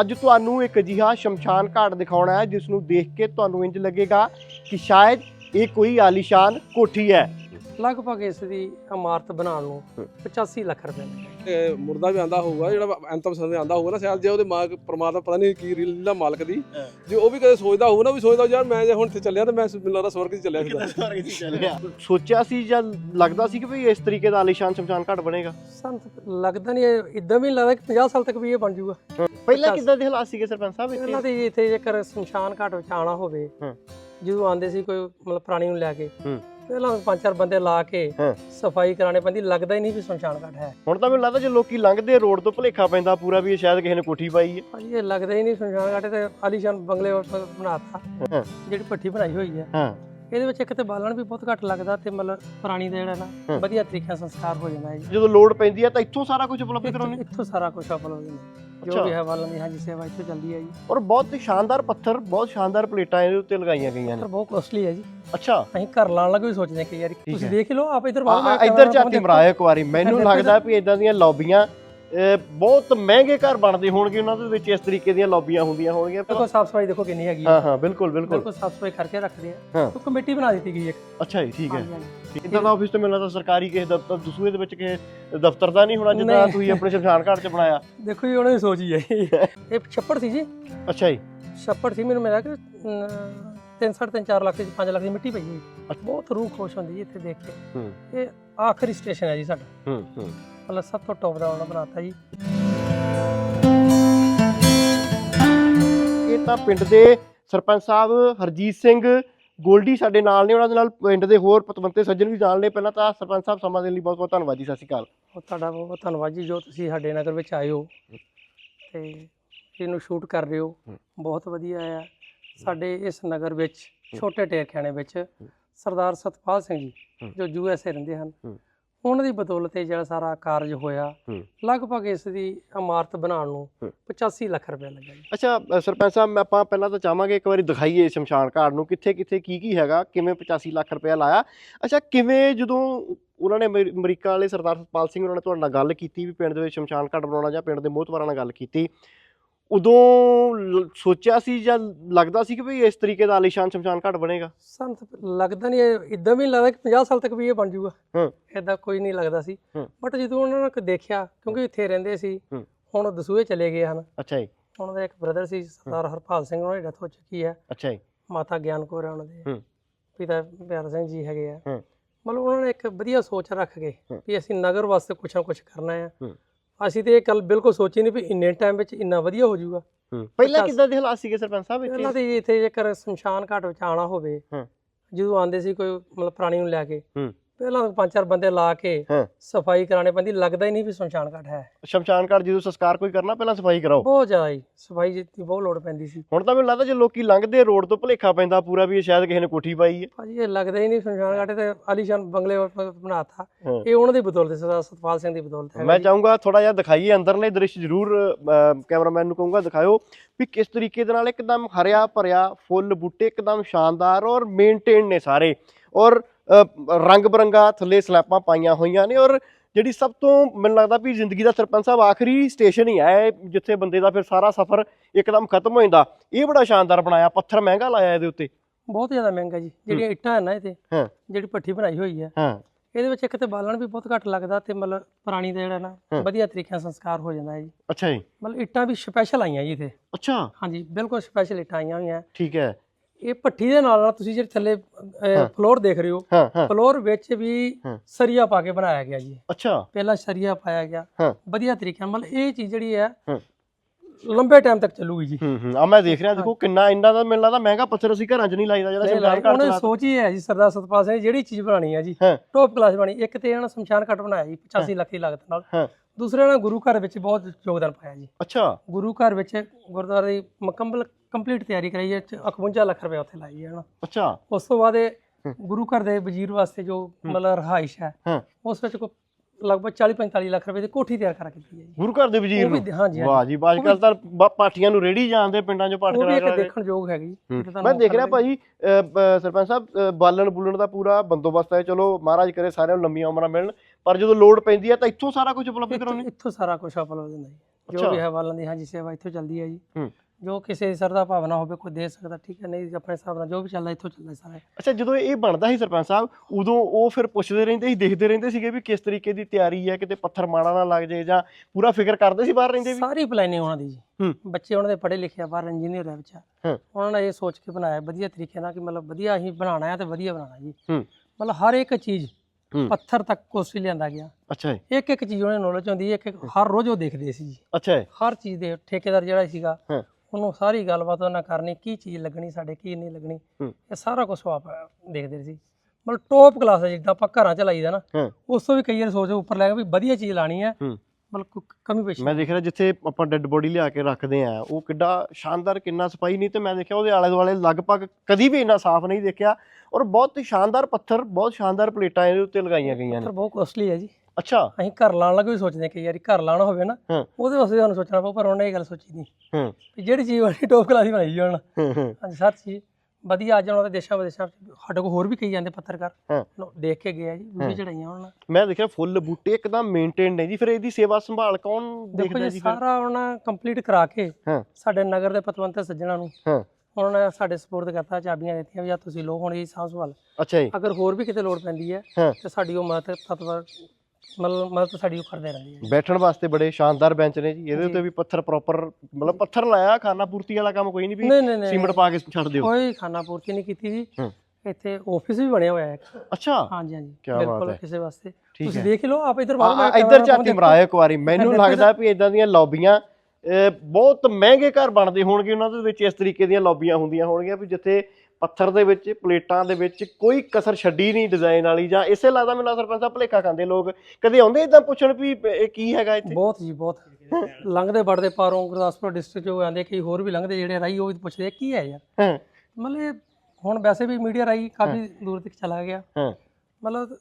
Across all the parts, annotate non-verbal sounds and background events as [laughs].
ਅੱਜ ਤੁਹਾਨੂੰ ਇੱਕ ਅਜਿਹਾ ਸ਼ਮਸ਼ਾਨ ਘਾਟ ਦਿਖਾਉਣਾ ਹੈ, ਜਿਸ ਨੂੰ ਦੇਖ ਕੇ ਤੁਹਾਨੂੰ ਇੰਜ ਲੱਗੇਗਾ ਕਿ ਸ਼ਾਇਦ ਇਹ ਕੋਈ ਆਲੀਸ਼ਾਨ ਕੋਠੀ ਹੈ। ਲਗਭਗ ਇਸ ਦੀ ਇਮਾਰਤ ਬਣਾਉਣ ਨੂੰ ਹੂੰ। 85 ਲੱਖ ਰੁਪਏ ਲੱਗੇ ਤੇ ਮੁਰਦਾ ਵੀ ਆਂਦਾ ਹੋਊਗਾ ਜਿਹੜਾ ਅੰਤਮ ਸਮੇਂ ਆਂਦਾ ਹੋਊਗਾ ਨਾ ਸ਼ਾਇਦ ਜੇ ਉਹਦੇ ਮਾਲਕ ਪ੍ਰਮਾਤਮਾ ਪਤਾ ਨਹੀਂ ਕੀ ਰੀਲਾ ਮਾਲਕ ਦੀ। ਜੇ ਉਹ ਵੀ ਕਦੇ ਸੋਚਦਾ ਹੋਊ ਨਾ ਵੀ ਸੋਚਦਾ ਯਾਰ ਮੈਂ ਜੇ ਹੁਣ ਇੱਥੇ ਚੱਲਿਆ ਤਾਂ ਮੈਂ ਮੈਨੂੰ ਲੱਗਦਾ ਸਵਰਗ 'ਚ ਚੱਲਿਆ ਫਿਰਦਾ ਸੋਚਿਆ ਸੀ ਜਾਂ ਲੱਗਦਾ ਸੀ ਕਿ ਵੀ ਇਸ ਤਰੀਕੇ ਦਾ ਆਲੀਸ਼ਾਨ ਸ਼ਮਸ਼ਾਨ ਘਾਟ ਬਣੇਗਾ ਸਾਨੂੰ ਤਾਂ ਲੱਗਦਾ ਨਹੀਂ ਇਦਾਂ ਵੀ ਲੱਗਦਾ ਕਿ 50 ਸਾਲ ਤੱਕ ਵੀ ਇਹ ਬਣ ਜਾਊਗਾ ਪਹਿਲਾਂ ਕਿੱਦਾਂ ਦੇ ਹਾਲਾਤ ਸੀਗੇ ਸਰਪੰਚ ਸਾਹਿਬ ਇਹਨਾਂ ਇੱਥੇ ਦੇ ਇੱਥੇ ਜੇਕਰ ਸ਼ਮਸ਼ਾਨ ਘਾਟ ਵਿੱਚ ਆਣਾ ਹੋਵੇ। ਜਦੋਂ ਆਂਦੇ ਸੀ ਕੋਈ ਮਤਲਬ ਪ੍ਰਾਣੀ ਨੂੰ ਲੈ ਕੇ। ਪਹਿਲਾਂ ਪੰਜ ਚਾਰ ਬੰਦੇ ਲਾ ਕੇ ਹਾਂ। ਸਫ਼ਾਈ ਕਰਾਣੇ ਪੈਂਦੀ ਲੱਗਦਾ ਹੀ ਨਹੀਂ ਵੀ ਸ਼ਮਸ਼ਾਨ ਘਾਟ ਹੈ ਹੁਣ ਤਾਂ ਮੈਨੂੰ ਲੱਗਦਾ ਜੇ ਲੋਕੀ ਲੰਘਦੇ ਰੋਡ ਤੋਂ ਭੁਲੇਖਾ ਪੈਂਦਾ ਪੂਰਾ ਵੀ ਇਹ ਸ਼ਾਇਦ ਕਿਸੇ ਨੇ ਕੋਠੀ ਪਾਈ ਹੈ ਭਾਜੀ ਇਹ ਲੱਗਦਾ ਹੀ ਨਹੀਂ ਸ਼ਮਸ਼ਾਨ ਘਾਟ ਤੇ ਆਲੀਸ਼ਾਨ ਬੰਗਲੇ ਬਣਾਤਾ ਹਾਂ। ਜਿਹੜੀ ਪੱਠੀ ਬਣਾਈ ਹੋਈ ਹੈ ਹਾਂ ਇਹਦੇ ਵਿੱਚ ਇੱਕ ਤੇ ਬਾਲਣ ਵੀ ਬਹੁਤ ਘੱਟ ਲੱਗਦਾ ਤੇ ਮਤਲਬ ਪ੍ਰਾਣੀ ਦਾ ਜਿਹੜਾ ਹਾਂ। ਨਾ ਵਧੀਆ ਤਰੀਕੇ ਨਾਲ ਸੰਸਕਾਰ ਹੋ ਜਾਂਦਾ ਹੈ ਜੀ ਜਦੋਂ ਲੋਡ ਪੈਂਦੀ ਹੈ ਤਾਂ ਇੱਥੋਂ ਸਾਰਾ ਕੁਝ ਉਪਲਬਧ ਇੱਥੋਂ ਕਰਾਉਣੇ ਇੱਥੋਂ ਸਾਰਾ ਕੁਝ ਸਫਲ ਹੋ ਜਾਂਦਾ। ਜੋ ਵੀ ਹੈ ਬਾਲਣ ਦੀ ਹਾਂਜੀ ਸੇਵਾ ਇੱਥੋਂ ਚੱਲਦੀ ਹੈ ਜੀ। ਔਰ ਬਹੁਤ ਹੀ ਸ਼ਾਨਦਾਰ ਪੱਥਰ ਬਹੁਤ ਸ਼ਾਨਦਾਰ ਪਲੇਟਾਂ ਇਹਦੇ ਉੱਤੇ ਲਗਾਈਆਂ ਗਈਆਂ ਨੇ। ਬਹੁਤ ਕੋਸਟਲੀ ਹੈ ਜੀ। ਅੱਛਾ। ਅਸੀਂ ਘਰ ਲਾਣ ਲੱਗੇ ਵੀ ਸੋਚਦੇ ਹਾਂ ਕਿ ਯਾਰ ਤੁਸੀਂ। ਦੇਖ ਲਓ ਆਪ ਇੱਧਰ ਆ- ਆ- ਇੱਧਰ ਝਾਤੀ ਮਰਾਇਆ ਇੱਕ ਵਾਰੀ। ਮੈਨੂੰ ਲੱਗਦਾ ਵੀ ਇਦਾਂ ਦੀਆਂ ਲੌਬੀਆਂ ਬਹੁਤ ਮਹਿੰਗੇ ਘਰ ਬਣਦੇ ਹੋਣਗੇ ਉਹਨਾਂ ਦੇ ਵਿੱਚ ਇਸ ਤਰੀਕੇ ਦੀਆਂ ਲੌਬੀਆਂ ਹੁੰਦੀਆਂ ਹੋਣਗੀਆਂ। ਦੇਖੋ ਸਾਫ਼ ਸਫ਼ਾਈ ਦੇਖੋ ਕਿੰਨੀ ਹੈਗੀ ਹੈ। ਹਾਂ ਬਿਲਕੁਲ ਬਿਲਕੁਲ। ਬਿਲਕੁਲ ਸਾਫ਼ ਸਫ਼ਾਈ ਕਰਕੇ ਰੱਖਦੇ ਆ ਹਾਂ। ਉਹ ਕਮੇਟੀ ਬਣਾ ਦਿੱਤੀ ਗਈ ਇੱਕ। ਅੱਛਾ ਜੀ ਠੀਕ ਹੈ। ਇਦਾਂ ਦਾ ਆਫਿਸ ਤੇ ਮਿਲਣਾ ਤਾਂ ਸਰਕਾਰੀ ਕਿਸੇ ਦਫ਼ਤਰ ਦਸੂਏ ਦੇ ਵਿੱਚ ਕਿਸੇ ਦਫ਼ਤਰ ਦਾ ਨਹੀਂ ਹੋਣਾ ਜਿੱਦਾਂ। ਤੁਸੀਂ ਆਪਣੇ ਸ਼ਮਸ਼ਾਨ ਘਾਟ 'ਚ ਬਣਾਇਆ। ਦੇਖੋ ਜੀ ਉਹਨਾਂ ਦੀ ਸੋਚ ਹੀ ਹੈ ਇਹ ਛੱਪੜ ਸੀ ਜੀ। ਅੱਛਾ ਜੀ। ਛੱਪੜ ਸੀ ਮੈਨੂੰ ਮਿਲਿਆ ਕਿ 3 3.5 4 ਲੱਖ ਦੀ 5 ਲੱਖ ਦੀ ਮਿੱਟੀ ਪਈ ਹੈ ਅੱਛਾ। ਬਹੁਤ ਰੂਹ ਖੁਸ਼ ਹੁੰਦੀ ਇੱਥੇ ਦੇਖ ਕੇ। ਹੂੰ। ਇਹ ਆਖਰੀ ਸਟੇਸ਼ਨ ਹੈ ਜੀ ਸਾਡਾ। ਹੂੰ ਹੂੰ। ਮਤਲਬ ਸਭ ਤੋਂ ਟੌਪ ਦਾ ਉਹਨਾਂ ਬਣਾਤਾ ਜੀ। ਇਹ ਤਾਂ ਪਿੰਡ ਦੇ ਸਰਪੰਚ ਸਾਹਿਬ ਹਰਜੀਤ ਸਿੰਘ ਗੋਲਡੀ ਸਾਡੇ ਨਾਲ ਨੇ ਉਹਨਾਂ ਦੇ ਨਾਲ ਪਿੰਡ ਦੇ ਹੋਰ ਪਤਵੰਤੇ ਸੱਜਣ ਵੀ ਨਾਲ ਨੇ। ਪਹਿਲਾਂ ਤਾਂ ਸਰਪੰਚ ਸਾਹਿਬ ਸਮਾਂ ਦੇਣ ਲਈ ਬਹੁਤ ਬਹੁਤ ਧੰਨਵਾਦ ਜੀ ਸਤਿ ਸ਼੍ਰੀ ਅਕਾਲ। ਉਹ ਤੁਹਾਡਾ ਬਹੁਤ ਬਹੁਤ ਧੰਨਵਾਦ ਜੀ ਜੋ ਤੁਸੀਂ ਸਾਡੇ ਨਗਰ ਵਿੱਚ ਆਏ ਹੋ ਤੇ ਇਹਨੂੰ ਸ਼ੂਟ ਕਰ ਰਹੇ ਹੋ। ਬਹੁਤ ਵਧੀਆ ਆ। ਸਾਡੇ ਇਸ ਨਗਰ ਵਿੱਚ ਛੋਟੇ ਟੇਰਖਾਨੇ ਵਿੱਚ ਸਰਦਾਰ ਸਤਪਾਲ ਸਿੰਘ ਜੀ। ਜੋ ਯੂ ਐਸ ਏ ਰਹਿੰਦੇ ਹਨ। ਉਹਨਾਂ ਦੀ ਬਦੌਲਤ ਇਹ ਜਿਹੜਾ ਸਾਰਾ ਕਾਰਜ ਹੋਇਆ। ਲਗਭਗ ਇਸ ਦੀ ਇਮਾਰਤ ਬਣਾਉਣ ਨੂੰ ਹੂੰ। 85 ਲੱਖ ਰੁਪਏ ਲੱਗਾ ਜੀ ਅੱਛਾ ਸਰਪੰਚ ਸਾਹਿਬ ਆਪਾਂ ਪਹਿਲਾਂ ਤਾਂ ਚਾਹਾਂਗੇ ਇੱਕ ਵਾਰੀ ਦਿਖਾਈਏ ਸ਼ਮਸ਼ਾਨ ਘਾਟ ਨੂੰ ਕਿੱਥੇ ਕਿੱਥੇ ਕੀ ਕੀ ਹੈਗਾ ਕਿਵੇਂ 85 ਲੱਖ ਰੁਪਇਆ ਲਾਇਆ ਅੱਛਾ ਕਿਵੇਂ ਜਦੋਂ ਉਹਨਾਂ ਨੇ ਅਮਰੀ- ਅਮਰੀਕਾ ਵਾਲੇ ਸਰਦਾਰ ਸਤਪਾਲ ਸਿੰਘ ਉਹਨਾਂ ਨੇ ਤੁਹਾਡੇ ਨਾਲ ਗੱਲ ਕੀਤੀ ਵੀ ਪਿੰਡ ਦੇ ਵਿੱਚ ਸ਼ਮਸ਼ਾਨ ਘਾਟ ਬਣਾਉਣਾ ਜਾਂ ਪਿੰਡ ਦੇ ਮੋਹਤਵਾਰਾਂ ਨਾਲ ਗੱਲ ਕੀਤੀ ਉਦੋਂ ਲ- ਸੋਚਿਆ ਸੀ ਜਾਂ ਲੱਗਦਾ ਸੀ ਕਿ ਵੀ ਇਸ ਤਰੀਕੇ ਦਾ ਆਲੀਸ਼ਾਨ ਸ਼ਮਸ਼ਾਨ ਘਾਟ ਬਣੇਗਾ ਸਾਨੂੰ ਤਾਂ ਲੱਗਦਾ ਨਹੀਂ ਇਦਾਂ ਵੀ ਨਹੀਂ ਲੱਗਦਾ ਕਿ 50 ਸਾਲ ਤੱਕ ਵੀ ਇਹ ਬਣ ਜਾਊਗਾ ਹੂੰ। ਇਦਾਂ ਕੋਈ ਨਹੀਂ ਲੱਗਦਾ ਸੀ ਹੂੰ। ਬਟ ਜਦੋਂ ਉਹਨਾਂ ਨੇ ਦੇਖਿਆ ਕਿਉਂਕਿ ਇੱਥੇ ਰਹਿੰਦੇ ਸੀ ਹੂੰ। ਹੁਣ ਦਸੂਏ ਚਲੇ ਗਏ ਹਨ ਅੱਛਾ ਜੀ ਉਹਨਾਂ ਦਾ ਇੱਕ ਬ੍ਰਦਰ ਸੀ ਸਰਦਾਰ ਹਰਪਾਲ ਸਿੰਘ ਉਹਨਾਂ ਦੀ ਡੈਥ ਹੋ ਚੁੱਕੀ ਹੈ ਅੱਛਾ ਜੀ ਮਾਤਾ ਗਿਆਨ ਕੌਰ ਹੈ ਉਹਨਾਂ ਦੇ ਹੂੰ। ਪਿਤਾ ਪਿਆਰਾ ਸਿੰਘ ਜੀ ਹੈਗੇ ਆ ਹੂੰ। ਮਤਲਬ ਉਹਨਾਂ ਨੇ ਇੱਕ ਵਧੀਆ ਸੋਚ ਰੱਖ ਕੇ ਹੂੰ। ਵੀ ਅਸੀਂ ਨਗਰ ਵਾਸਤੇ ਕੁਛ ਨਾ ਕੁਛ ਕਰਨਾ ਹੈ ਹੂੰ। ਅਸੀਂ ਤੇ ਇਹ ਗੱਲ ਬਿਲਕੁਲ ਸੋਚੀ ਨਹੀਂ ਵੀ ਇੰਨੇ ਟਾਈਮ ਵਿੱਚ ਇੰਨਾ ਵਧੀਆ ਹੋ ਜਾਊਗਾ ਪਹਿਲਾਂ ਕਿੱਦਾਂ ਦੇ ਹਾਲਾਤ ਸੀਗੇ ਸਰਪੰਚ ਸਾਹਿਬ ਇਹਨਾਂ ਇੱਥੇ ਦੇ ਇੱਥੇ ਜੇਕਰ ਸ਼ਮਸ਼ਾਨ ਘਾਟ ਵਿੱਚ ਆਣਾ ਹੋਵੇ ਹੂੰ। ਜਦੋਂ ਆਂਦੇ ਸੀ ਕੋਈ ਮਤਲਬ ਪ੍ਰਾਣੀ ਨੂੰ ਲੈ ਕੇ ਹੂੰ। ਪਹਿਲਾਂ ਪੰਜ ਚਾਰ ਬੰਦੇ ਲਾ ਕੇ ਹਾਂ। ਸਫ਼ਾਈ ਕਰਾਣੇ ਪੈਂਦੀ ਲੱਗਦਾ ਹੀ ਨਹੀਂ ਵੀ ਸ਼ਮਸ਼ਾਨ ਘਾਟ ਹੈ। ਸ਼ਮਸ਼ਾਨ ਘਾਟ ਜਦੋਂ ਸੰਸਕਾਰ ਕੋਈ ਕਰਨਾ ਪਹਿਲਾਂ ਸਫ਼ਾਈ ਕਰਾਓ। ਬਹੁਤ ਜ਼ਿਆਦਾ ਜੀ ਸਫ਼ਾਈ ਦੀ ਬਹੁਤ ਲੋੜ ਪੈਂਦੀ ਸੀ। ਹੁਣ ਤਾਂ ਮੈਨੂੰ ਲੱਗਦਾ ਜੇ ਲੋਕੀ ਲੰਘਦੇ ਰੋਡ ਤੋਂ ਭੁਲੇਖਾ ਪੈਂਦਾ ਪੂਰਾ ਵੀ ਇਹ ਸ਼ਾਇਦ ਕਿਸੇ ਨੇ ਕੋਠੀ ਪਾਈ ਹੈ। ਭਾਜੀ ਇਹ ਲੱਗਦਾ ਹੀ ਨਹੀਂ ਸ਼ਮਸ਼ਾਨ ਘਾਟ ਤੇ ਆਲੀਸ਼ਾਨ ਬੰਗਲੇ ਬਣਾਤਾ। ਹਾਂ। ਇਹ ਉਹਨਾਂ ਦੀ ਬਦੌਲਤ ਸਰਦਾਰ ਸਤਪਾਲ ਸਿੰਘ ਦੀ ਬਦੌਲਤ ਹੈ। ਮੈਂ ਚਾਹੂੰਗਾ ਥੋੜਾ ਜਿਹਾ ਦਿਖਾਈਏ ਅੰਦਰਲੇ ਦ੍ਰਿਸ਼ ਜ਼ਰੂਰ ਅਹ, ਕੈਮਰਾਮੈਨ ਨੂੰ ਕਹੂੰਗਾ ਦਿਖਾਇਓ ਵੀ ਕਿਸ ਤਰੀਕੇ ਦੇ ਨਾਲ ਇੱਕਦਮ ਹਰਿਆ ਭਰਿਆ ਫੁੱਲ ਬੂਟੇ ਇੱਕਦਮ ਸ਼ਾਨਦਾਰ ਔਰ ਮੇਨਟੇਨ ਨੇ ਸਾਰੇ। ਔਰ ਰੰਗ ਬਰੰਗਾ ਥੱਲੇ ਸਲੈਪਾਂ ਪਾਈਆਂ ਹੋਈਆਂ ਨੇ ਔਰ ਜਿਹੜੀ ਸਭ ਤੋਂ ਮੈਨੂੰ ਲੱਗਦਾ ਵੀ ਜ਼ਿੰਦਗੀ ਦਾ ਸਰਪੰਚ ਸਾਹਿਬ ਆਖਰੀ ਸਟੇਸ਼ਨ ਹੀ ਹੈ ਜਿੱਥੇ ਬੰਦੇ ਦਾ ਫਿਰ ਸਾਰਾ ਸਫ਼ਰ ਇੱਕਦਮ ਖਤਮ ਹੋ ਜਾਂਦਾ। ਇਹ ਬੜਾ ਸ਼ਾਨਦਾਰ ਬਣਾਇਆ ਪੱਥਰ ਮਹਿੰਗਾ ਲਾਇਆ ਇਹਦੇ ਉੱਤੇ। ਬਹੁਤ ਜ਼ਿਆਦਾ ਮਹਿੰਗਾ ਜੀ ਜਿਹੜੀਆਂ ਇੱਟਾਂ ਹਨ ਨਾ ਇਹਦੇ ਹਾਂ। ਜਿਹੜੀ ਪੱਠੀ ਬਣਾਈ ਹੋਈ ਹੈ। ਹਾਂ। ਇਹਦੇ ਵਿੱਚ ਇੱਕ ਤੇ ਬਾਲਣ ਵੀ ਬਹੁਤ ਘੱਟ ਲੱਗਦਾ ਤੇ ਮਤਲਬ ਪ੍ਰਾਣੀ ਦਾ ਜਿਹੜਾ ਨਾ। ਵਧੀਆ ਤਰੀਕੇ ਨਾਲ ਸੰਸਕਾਰ ਹੋ ਜਾਂਦਾ ਹੈ ਜੀ। ਅੱਛਾ ਜੀ। ਮਤਲਬ ਇੱਟਾਂ ਵੀ ਸਪੈਸ਼ਲ ਆਈਆਂ ਜੀ ਇੱਥੇ। ਅੱਛਾ। ਹਾਂਜੀ ਬਿਲਕੁਲ ਸਪੈਸ਼ਲ ਇੱਟਾਂ ਆਈਆਂ ਹੋਈਆਂ। ਠੀਕ ਹੈ। ਇਹ ਭੱਠੀ ਦੇ ਨਾਲ ਨਾਲ ਤੁਸੀਂ ਜਿਹੜੇ ਥੱਲੇ। ਫਲੋਰ ਦੇਖ ਰਹੇ ਹੋ ਫਲੋਰ ਵਿੱਚ ਵੀ। ਸਰੀਆ ਪਾ ਕੇ ਬਣਾਇਆ ਗਿਆ ਜੀ। ਅੱਛਾ। ਪਹਿਲਾਂ ਸਰੀਆ ਪਾਇਆ ਗਿਆ। ਵਧੀਆ ਤਰੀਕੇ ਨਾਲ ਮਤਲਬ ਇਹ ਚੀਜ਼ ਜਿਹੜੀ ਹੈ। ਲੰਬੇ ਟਾਈਮ ਤੱਕ ਚੱਲੂਗੀ ਜੀ। ਹੂੰ ਹੂੰ। ਆ ਮੈਂ ਦੇਖ ਰਿਹਾ ਦੇਖੋ ਕਿੰਨਾ ਇੰਨਾ ਦਾ ਮੈਨੂੰ ਲੱਗਦਾ ਮਹਿੰਗਾ ਪੱਥਰ ਅਸੀਂ ਘਰਾਂ 'ਚ ਨਹੀਂ ਲਾਈਦਾ ਜਿਹੜਾ ਸ਼ਮਸ਼ਾਨ ਘਾਟ ਉਹਨੇ ਸੋਚ ਹੀ ਹੈ ਜੀ ਸਰਦਾਰ ਸਤਪਾਲ ਸਿੰਘ ਜਿਹੜੀ ਚੀਜ਼ ਬਣਾਣੀ ਹੈ ਜੀ। ਟੌਪ ਕਲਾਸ ਬਣੀ ਇੱਕ ਤੇ ਇਹਨਾਂ ਸ਼ਮਸ਼ਾਨ ਘਾਟ ਬਣਾਇਆ ਜੀ 85 ਲੱਖ ਦੀ ਲਾਗਤ ਨਾਲ। ਹਾਂ। ਦੂਸਰੇ ਨਾਲ ਗੁਰੂ ਘਰ ਵਿੱਚ ਬਹੁਤ ਯੋਗਦਾਨ ਪਾਇਆ ਜੀ। ਅੱਛਾ। ਗੁਰੂ ਘਰ ਵਿੱਚ ਗੁਰਦੁਆਰੇ ਦੀ ਮੁਕੰਮਲ ਕੰਪਲੀਟ ਤਿਆਰੀ ਕਰਾਈ ਹੈ 51 ਲੱਖ ਰੁਪਏ ਉੱਥੇ ਲਾਈ ਹੈ ਹਨਾ ਅੱਛਾ। ਉਸ ਤੋਂ ਬਾਅਦ ਇਹ ਗੁਰੂ ਘਰ ਦੇ ਵਜ਼ੀਰ ਵਾਸਤੇ ਜੋ ਮਤਲਬ ਰਹਾਇਸ਼ ਹੈ ਉਸ ਵਿੱਚ ਕੋ ਲਗਭਗ 40 45 ਲੱਖ ਰੁਪਏ ਦੀ ਕੋਠੀ ਤਿਆਰ ਕਰਾ ਕੀਤੀ ਹੈ ਜੀ। ਗੁਰੂ ਘਰ ਦੇ ਵਜ਼ੀਰ ਨੂੰ? ਹਾਂਜੀ ਵਾਹ ਜੀ ਬਾਜ ਕੱਲ ਤਾਂ ਬ- ਪਾਠੀਆਂ ਨੂੰ ਰੇੜੀ ਜਾਂਦੇ ਪਿੰਡਾਂ 'ਚੋਂ ਪਾਠ ਉਹ ਵੀ ਕਰਾ ਇੱਕ ਦੇਖਣ ਯੋਗ ਹੈਗੀ ਤੁਹਾਨੂੰ ਮੈਂ ਦੇਖ ਰਿਹਾ ਭਾਜੀ ਬ- ਸਰਪੰਚ ਸਾਹਿਬ ਬਾਲਣ ਬੁਲਣ ਦਾ ਪੂਰਾ ਬੰਦੋਬਸਤ ਹੈ। ਚਲੋ ਮਹਾਰਾਜ ਕਰੇ ਸਾਰਿਆਂ ਨੂੰ ਲੰਮੀਆਂ ਉਮਰਾਂ ਮਿਲਣ। ਪਰ ਜਦੋਂ ਲੋੜ ਪੈਂਦੀ ਹੈ ਤਾਂ ਇੱਥੋਂ ਸਾਰਾ ਕੁਝ ਉਪਲਬਧ ਮਿਲੇ। ਕਰਾਉਣੇ ਇੱਥੋਂ- ਸਾਰਾ ਕੁਝ ਸਫਲ ਹੋ ਜਾਂਦਾ ਜੀ। ਵੀ ਹੈ ਵਾਲਾਂ ਦੀ ਹਾਂਜੀ ਸੇਵਾ ਇੱਥੋਂ ਚੱਲਦੀ ਹੈ ਜੀ। ਜੋ ਕਿਸੇ ਦੀ ਸਰਦਾ ਭਾਵਨਾ ਹੋਵੇ ਕੋਈ ਦੇ ਸਕਦਾ ਠੀਕ ਹੈ ਨਹੀਂ ਆਪਣੇ ਹਿਸਾਬ ਨਾਲ ਜੋ ਵੀ ਚੱਲਦਾ ਇੱਥੋਂ ਚੱਲਦਾ ਸਾਰਾ। ਅੱਛਾ ਜਦੋਂ ਇਹ ਬਣਦਾ ਸੀ ਸਰਪੰਚ ਸਾਹਿਬ ਉਦੋਂ ਉਹ ਫਿਰ ਪੁੱਛਦੇ ਰਹਿੰਦੇ ਸੀ ਦੇਖਦੇ ਰਹਿੰਦੇ ਸੀਗੇ ਵੀ ਕਿਸ ਤਰੀਕੇ ਦੀ ਤਿਆਰੀ ਹੈ ਕਿਤੇ ਪੱਥਰ ਮਾੜਾ ਨਾ ਲੱਗ ਜਾਏ ਜਾਂ ਪੂਰਾ ਫਿਕਰ ਕਰਦੇ ਸੀ ਬਾਹਰ ਰਹਿੰਦੇ ਵੀ? ਸਾਰੀ ਪਲੈਨਿੰਗ ਉਹਨਾਂ ਦੀ ਜੀ। ਬੱਚੇ ਉਹਨਾਂ ਦੇ ਪੜ੍ਹੇ ਲਿਖੇ ਆ ਬਾਹਰ ਇੰਜੀਨੀਅਰ ਹੈ। ਬੱਚਾ ਉਹਨਾਂ ਨੇ ਇਹ ਸੋਚ ਕੇ ਬਣਾਇਆ ਵਧੀਆ ਤਰੀਕੇ ਨਾਲ ਕਿ ਮਤਲਬ ਵਧੀਆ ਅਸੀਂ ਬਣਾਉਣਾ ਹੈ ਤੇ ਵਧੀਆ ਬਣਾਉਣਾ ਜੀ। ਮਤਲਬ ਹਰ ਇੱਕ ਚੀਜ਼ ਪੱਥਰ ਤੱਕ ਕੋਸੀ ਲਿਆਂਦਾ ਗਿਆ। ਅੱਛਾ ਜੀ। ਇੱਕ ਇੱਕ ਚੀਜ਼ ਉਹਨੇ ਨੌਲੇਜ ਹੁੰਦੀ ਇੱਕ ਇੱਕ ਹਰ ਰੋਜ਼ ਉਹ ਦੇਖਦੇ ਸੀ ਜੀ। ਅੱਛਾ ਜੀ। ਹਰ ਚੀਜ਼ ਦੇ ਠੇਕੇਦਾਰ ਜਿਹੜਾ ਸੀਗਾ ਹਾਂ। ਉਹਨੂੰ ਸਾਰੀ ਗੱਲਬਾਤ ਉਹਨਾਂ ਕਰਨੀ ਕੀ ਚੀਜ਼ ਲੱਗਣੀ ਸਾਡੇ ਕੀ ਨਹੀਂ ਲੱਗਣੀ ਇਹ ਸਾਰਾ ਕੁਝ ਆਪ ਦੇਖਦੇ ਸੀ। ਮਤਲਬ ਟੌਪ ਕਲਾਸ ਹੈ ਜਿੱਦਾਂ ਆਪਾਂ ਘਰਾਂ ਚ ਲਾਈਦਾ ਨਾ ਉਸ ਤੋਂ ਵੀ ਕਈ ਵਾਰ ਸੋਚ ਉੱਪਰ ਲੈ ਕੇ ਵੀ ਵਧੀਆ ਚੀਜ਼ ਲਾਣੀ ਹੂੰ। ਮਤਲਬ ਕੋਈ ਕਮੀ ਪੇਸ਼ੀ ਮੈਂ ਦੇਖ ਰਿਹਾ ਜਿੱਥੇ ਆਪਾਂ ਡੈੱਡ ਬੋਡੀ ਲਿਆ ਕੇ ਰੱਖਦੇ ਆ ਉਹ ਕਿੱਡਾ ਸ਼ਾਨਦਾਰ ਕਿੰਨਾ ਸਫ਼ਾਈ ਨਹੀਂ ਤੇ ਮੈਂ ਦੇਖਿਆ ਉਹਦੇ ਆਲੇ ਦੁਆਲੇ ਲਗਭਗ ਕਦੀ ਵੀ ਇੰਨਾ ਸਾਫ਼ ਨਹੀਂ ਦੇਖਿਆ ਔਰ ਬਹੁਤ ਹੀ ਸ਼ਾਨਦਾਰ ਪੱਥਰ ਬਹੁਤ ਸ਼ਾਨਦਾਰ ਪਲੇਟਾਂ ਇਹਦੇ ਉੱਤੇ ਲਗਾਈਆਂ ਗਈਆਂ ਨੇ। ਪਰ ਬਹੁਤ ਕੋਸਟਲੀ ਹੈ ਜੀ। ਅੱਛਾ। ਅਸੀਂ ਘਰ ਲਾਉਣ ਲੱਗੇ ਵੀ ਸੋਚਦੇ ਕਿ ਯਾਰ ਘਰ ਲਾਉਣਾ ਹੋਵੇ ਨਾ ਉਹਦੇ ਵਾਸਤੇ ਸਾਨੂੰ ਸੋਚਣਾ ਪਊ ਪਰ ਉਹਨੇ ਇਹ ਗੱਲ ਸੋਚੀ ਨਹੀਂ। ਹੂੰ। ਜਿਹੜੀ ਚੀਜ਼ ਵਾਲੀ ਟੌਪ ਕਲਾਸ ਬਣਾਈ ਜੀ ਹੁਣ ਹੂੰ ਹੂੰ। ਹਾਂਜੀ ਚੀਜ਼। ਵਧੀਆ ਅੱਜ ਉਹਨਾਂ ਦੇ ਦੇਸ਼ਾਂ ਵਿਦੇਸ਼ਾਂ 'ਚ ਸਾਡੇ ਕੋਲ ਹੋਰ ਵੀ ਕਈ ਜਾਂਦੇ ਪੱਤਰਕਾਰ। ਹਾਂ। ਲੋ- ਦੇਖ ਕੇ ਗਏ ਆ ਜੀ ਵੀਡੀਓ ਚੜਾਈਆਂ ਉਹਨਾਂ ਨੇ ਮੈਂ ਦੇਖਿਆ ਫੁੱਲ ਬੂਟੇ ਇੱਕਦਮ ਮੇਨਟੇਨ ਨੇ ਜੀ ਫਿਰ ਇਹਦੀ ਸੇਵਾ ਸੰਭਾਲ ਕੌਣ ਦੇਖੋ ਦੇਖਦਾ ਜੀ ਜੀ ਫਿਰ? ਸਾਰਾ ਉਹਨਾਂ ਕੰਪਲੀਟ ਕਰਾ ਕੇ ਹਾਂ। ਸਾਡੇ ਨਗਰ ਦੇ ਪਤਵੰਤੇ ਸੱਜਣਾ ਨੂੰ ਹਾਂ। ਉਹਨਾਂ ਨੇ ਸਾਡੇ ਸਪੋਰਟ ਕਰਤਾ ਚਾਬੀਆਂ ਦਿੱਤੀਆਂ ਵੀ ਆ ਤੁਸੀਂ ਲੋ ਹੁਣ ਇਹ ਸਾਂਭ ਸੰਭਾਲ। ਅੱਛਾ ਜੀ। ਅਗਰ ਹੋਰ ਵੀ ਕਿਤੇ ਲੋੜ ਪੈਂਦੀ ਹੈ ਹਾਂ। ਤੇ ਸਾਡੀ ਉਹ ਮਦਦ ਤਤਵਰ ਮਤਲਬ ਮਦਦ ਸਾਡੀ ਉਹ ਕਰਦੇ ਰਹਿੰਦੀ ਬੈਠਣ ਵਾਸਤੇ ਬੜੇ ਸ਼ਾਨਦਾਰ ਬੈਂਚ ਨੇ ਜੀ। ਇਹਦੇ ਉੱਤੇ ਵੀ ਪੱਥਰ ਪ੍ਰੋਪਰ ਮਤਲਬ ਪੱਥਰ ਲਾਇਆ ਖਾਨਾ ਪੂਰਤੀ ਵਾਲਾ ਕੰਮ ਕੋਈ ਨਹੀਂ ਵੀ ਨਹੀਂ ਨਹੀਂ ਨਹੀਂ। ਸੀਮਟ ਪਾ ਕੇ ਛੱਡ ਦਿਓ। ਕੋਈ ਖਾਣਾ ਪੂਰਤੀ ਨਹੀਂ ਕੀਤੀ ਜੀ। ਹੂੰ। ਇੱਥੇ ਆਫਿਸ ਵੀ ਬਣਿਆ ਹੋਇਆ ਹੈ। ਇੱਕ। ਅੱਛਾ। ਹਾਂਜੀ ਹਾਂਜੀ। ਕਿਆ ਬਾਤ ਬਿਲਕੁਲ ਹੈ। ਕਿਸੇ ਵਾਸਤੇ। ਠੀਕ ਤੁਸੀਂ ਹੈ। ਦੇਖ ਲਓ ਆਪ ਇਧਰ ਬਾਹਰ ਆ- ਇੱਧਰ ਝਾਤੀ ਮਰਾਇਓ ਇੱਕ ਵਾਰੀ। ਮੈਨੂੰ ਲੱਗਦਾ ਵੀ ਇਦਾਂ ਦੀਆਂ ਲੌਬੀਆਂ ਅਹ, ਬਹੁਤ ਮਹਿੰਗੇ ਘਰ ਬਣਦੇ ਹੋਣਗੇ ਉਹਨਾਂ ਦੇ ਵਿੱਚ ਇਸ ਤਰੀਕੇ ਦੀਆਂ ਲੌਬੀਆਂ ਹੁੰਦੀਆਂ ਹੋਣਗੀਆਂ ਵੀ ਜਿੱਥੇ ਪੱਥਰ ਦੇ ਵਿੱਚ ਪਲੇਟਾਂ ਦੇ ਵਿੱਚ ਕੋਈ ਕਸਰ ਛੱਡੀ ਨਹੀਂ ਡਿਜ਼ਾਈਨ ਵਾਲੀ ਜਾਂ ਇਸੇ ਲੱਗਦਾ ਮੈਨੂੰ ਸਰਪੰਚ ਸਾਹਿਬ ਭਲੇਖਾ ਖਾਂਦੇ ਲੋਕ। ਕਦੇ ਆਉਂਦੇ ਇਦਾਂ ਪੁੱਛਣ ਵੀ ਇਹ ਕੀ ਹੈਗਾ ਇੱਥੇ? ਬਹੁਤ ਜੀ ਬਹੁਤ। ਲੰਘਦੇ ਵੜਦੇ ਪਾਰੋਂ ਗੁਰਦਾਸਪੁਰ ਡਿਸਟ੍ਰਿਕਟ ਜੋ ਆਂਦੇ ਕਈ ਹੋਰ ਵੀ ਲੰਘਦੇ ਜਿਹੜੇ ਰਾਈ ਉਹ ਵੀ ਪੁੱਛਦੇ ਕੀ ਹੈ ਯਾਰ? ਹਾਂ। ਮਤਲਬ ਹੁਣ ਵੈਸੇ ਵੀ ਮੀਡੀਆ ਰਾਈ ਕਾਫੀ ਦੂਰ ਤੱਕ ਚਲਾ ਗਿਆ। ਹਾਂ। ਮਤਲਬ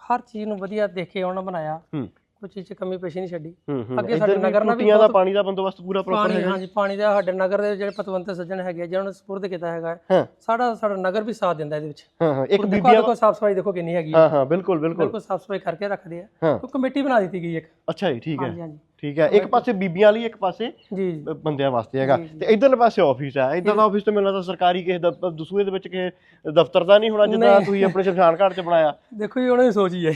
ਹਰ ਚੀਜ਼ ਨੂੰ ਵਧੀਆ ਦੇਖੇ ਉਹਨਾਂ ਬਣਾਇਆ। ਹੂੰ। ਕੋਈ ਚੀਜ਼ 'ਚ ਕਮੀ ਪੇਸ਼ੀ ਨਹੀਂ ਛੱਡੀ। ਹੂੰ ਹੂੰ। ਅੱਗੇ ਸਾਡੇ ਨਗਰ ਨਾਲ ਵੀ ਟੂਟੀਆਂ ਦਾ ਪਾਣੀ ਦਾ ਬੰਦੋਬਸਤ ਪੂਰਾ ਪ੍ਰੋਪਰ ਹੈਗਾ ਹਾਂਜੀ ਪਾਣੀ ਦਾ ਸਾਡੇ ਨਗਰ ਦੇ ਜਿਹੜੇ ਪਤਵੰਤ ਸੱਜਣ ਹੈਗੇ ਜਿਹਨਾਂ ਨੇ ਸਪੁਰਦ ਕੀਤਾ ਹੈਗਾ ਹਾਂ ਸਾਡਾ ਸਾਡਾ ਨਗਰ ਵੀ ਸਾਥ ਦਿੰਦਾ ਇਹਦੇ ਵਿੱਚ। ਹਾਂ ਹਾਂ ਇੱਕ ਬੀਬੀਆਂ ਦੇਖੋ ਸਾਫ਼ ਸਫ਼ਾਈ ਦੇਖੋ ਕਿੰਨੀ ਹੈਗੀ ਹੈ। ਹਾਂ ਹਾਂ ਬਿਲਕੁਲ ਬਿਲਕੁਲ। ਬਿਲਕੁਲ ਸਾਫ਼ ਸਫ਼ਾਈ ਕਰਕੇ ਰੱਖਦੇ ਆ। ਹਾਂ। ਉਹ ਕਮੇਟੀ ਬਣਾ ਦਿੱਤੀ ਗਈ ਇੱਕ। ਅੱਛਾ ਜੀ ਠੀਕ ਹੈ। ਹਾਂਜੀ ਹਾਂਜੀ। ਠੀਕ ਹੈ ਇੱਕ ਪਾਸੇ ਬੀਬੀਆਂ ਲਈ ਇੱਕ ਪਾਸੇ ਜੀ। ਬੰਦਿਆਂ ਵਾਸਤੇ ਹੈਗਾ। ਤੇ ਇਧਰਲੇ ਪਾਸੇ ਆਫਿਸ ਹੈ। ਇਧਰ ਦਾ ਆਫਿਸ ਤੇ ਮੈਨੂੰ ਲੱਗਦਾ ਸਰਕਾਰੀ ਕਿਸੇ ਦਫ਼ਤਰ ਦਸੂਏ ਦੇ ਵਿੱਚ ਕਿਸੇ ਦਫ਼ਤਰ ਦਾ ਨਹੀਂ ਹੋਣਾ ਜਿੱਦਾਂ ਤੁਸੀਂ ਆਪਣੇ ਸ਼ਮਸ਼ਾਨ ਘਾਟ 'ਚ ਬਣਾਇਆ। ਦੇਖੋ ਜੀ ਉਹਨਾਂ ਦੀ ਸੋਚ ਹੀ ਹੈ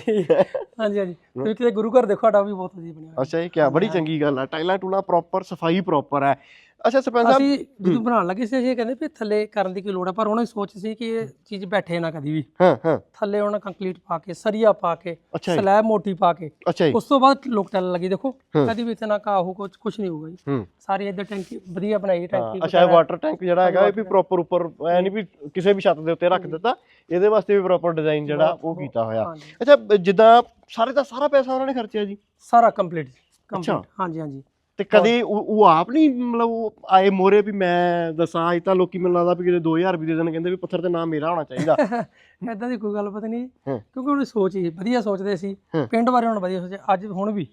ਹਾਂਜੀ ਹਾਂਜੀ। ਤੁਸੀਂ ਕਿਤੇ ਗੁਰੂ ਘਰ ਦੇਖੋ ਸਾਡਾ ਉਹ ਵੀ ਬਹੁਤ ਵਧੀਆ ਬਣਿਆ। ਅੱਛਾ ਇਹ ਕੀ ਬੜੀ ਚੰਗੀ ਗੱਲ ਹੈ। ਟਾਈਲਾਂ ਟੂਲਾਂ ਪ੍ਰੋਪਰ ਸਫ਼ਾਈ ਪ੍ਰੋਪਰ ਹੈ। ਅੱਛਾ ਸਰਪੰਚ ਸਾਹਿਬ। ਅਸੀਂ ਜਦੋਂ ਬਣਾਉਣ ਲੱਗੇ ਸੀ ਅਸੀਂ ਇਹ ਕਹਿੰਦੇ ਵੀ ਥੱਲੇ ਕਰਨ ਦੀ ਕੀ ਲੋੜ ਹੈ ਪਰ ਉਹਨਾਂ ਦੀ ਸੋਚ ਸੀ ਕਿ ਇਹ ਚੀਜ਼ ਬੈਠੇ ਨਾ ਕਦੀ ਵੀ। ਹਾਂ ਹਾਂ। ਥੱਲੇ ਉਹਨਾਂ ਕੰਕਰੀਟ ਪਾ ਕੇ ਸਰੀਆ ਪਾ ਕੇ ਸਲੈਬ ਮੋਟੀ ਪਾ ਕੇ। ਉਸ ਤੋਂ ਬਾਅਦ ਲੋਕ ਟੈਲ ਲੱਗੀ ਦੇਖੋ ਕਦੀ ਵੀ ਇੱਥੇ ਨਾ ਘਾਹ ਹੋ ਕੁਝ ਕੁਝ ਨਹੀਂ ਹੋਊਗਾ ਜੀ। ਸਾਰੀ ਇੱਧਰ ਟੈਂਕੀ ਵਧੀਆ ਬਣਾਈ ਟੈਂਕੀ ਅੱਛਾ ਇਹ ਵਾਟਰ ਟੈਂਕ ਜਿਹੜਾ ਹੈਗਾ ਇਹ ਵੀ ਪ੍ਰੋਪਰ ਉੱਪਰ ਐ ਨਹੀਂ ਵੀ ਕਿਸੇ ਵੀ ਛੱਤ ਦੇ ਉੱਤੇ ਰੱਖ ਦਿੱਤਾ ਇਹਦੇ ਵਾਸਤੇ ਵੀ ਪ੍ਰੋਪਰ ਡਿਜ਼ਾਈਨ ਜਿਹੜਾ ਉਹ ਕੀਤਾ ਹੋਇਆ। ਅੱਛਾ ਜਿੱਦਾਂ ਸਾਰੇ ਦਾ ਸਾਰਾ ਪੈਸਾ ਉਹਨਾਂ ਨੇ ਖਰਚਿਆ ਜੀ? ਸਾਰਾ ਕੰਪਲੀਟ ਕੰਪਲੀਟ ਹਾਂਜੀ ਹਾਂਜੀ। ਤੇ ਕਦੇ ਉਹ ਉਹ ਆਪ ਨਹੀਂ ਮਤਲਬ ਉਹ ਆਏ ਮੋਰੇ ਵੀ ਮੈਂ ਦੱਸਾਂ ਅੱਜ ਤਾਂ ਲੋਕੀ ਮੈਨੂੰ ਲੱਗਦਾ ਵੀ ਕਿਤੇ 2000 ਵੀ ਦੇ ਦੇਣ ਕਹਿੰਦੇ ਵੀ ਪੱਥਰ ਤੇ ਨਾਮ ਮੇਰਾ ਹੋਣਾ ਚਾਹੀਦਾ। [laughs] ਐਦਾਂ ਦੀ ਕੋਈ ਗੱਲ ਪਤਾ ਨਹੀਂ। ਕਿਉਂਕਿ ਉਹਦੀ ਸੋਚ ਹੀ ਵਧੀਆ ਸੋਚਦੇ ਸੀ। ਪਿੰਡ ਬਾਰੇ ਹੁਣ ਵਧੀਆ ਸੋਚਿਆ ਅੱਜ ਹੁਣ ਵੀ।